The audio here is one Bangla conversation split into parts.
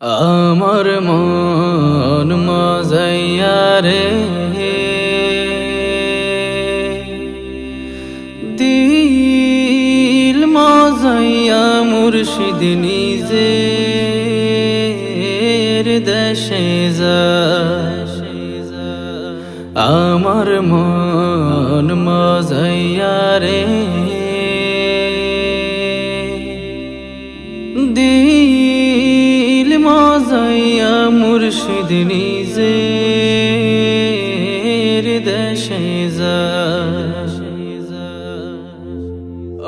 আমার মন মজাইয়া দিল মজাইয়া মুর্শিদ নিজে দেশে যা। আমার মন মজাইয়া রে। দিল মুর্শিদ নিজে দেশে যা।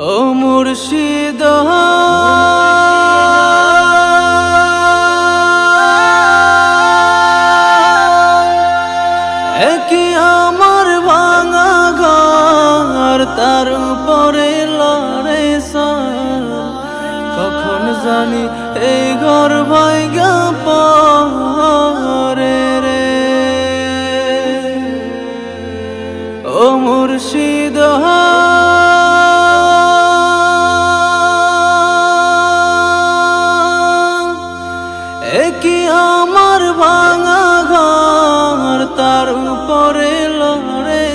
ও মুর্শিদ। একই আমার ভাঙা ঘর, তার উপরে লড়ে কখন জানি এই ঘর ভাইগা পরে মুর্শিদ একই আমার ভাঙা ঘর? তার উপরে লড়ে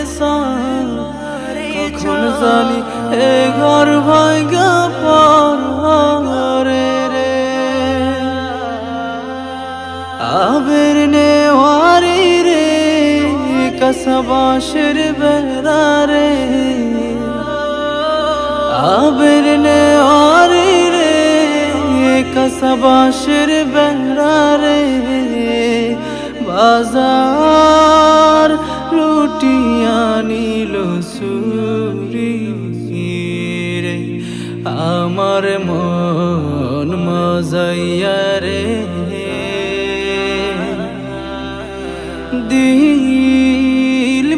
কখন জানি এ ঘর ভাইগা পরে রে। আবের রে কসবাসের বেড়া রে আবের নেওয়ারি রে কসবাসের বেড়া রে বাজার লুটিয়া নিল সুরি রে আমার মন মজাইয়া রে দিল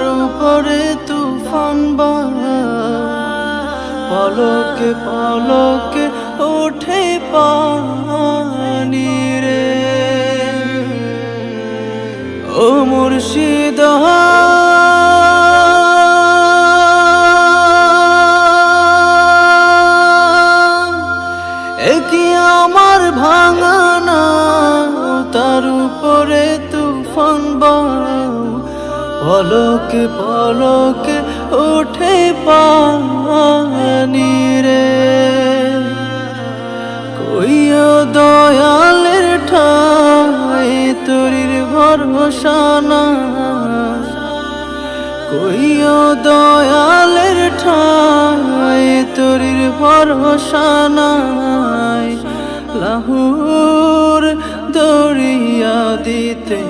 তার উপরে তুফান পলকে পলকে ওঠে পানি রে। ও মুর্শিদ একই আমার ভাঙানা তার উপরে তুফান বাউ পলকে পলকে ওঠে পানি রে। কইও দয়ালের ঠাই, তরির ভরসা না কইও দয়ালের ঠাই, তরির ভরসা নাই লাহুর দরিয়া দিতে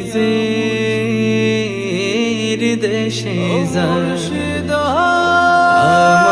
দেশে যা আমার মন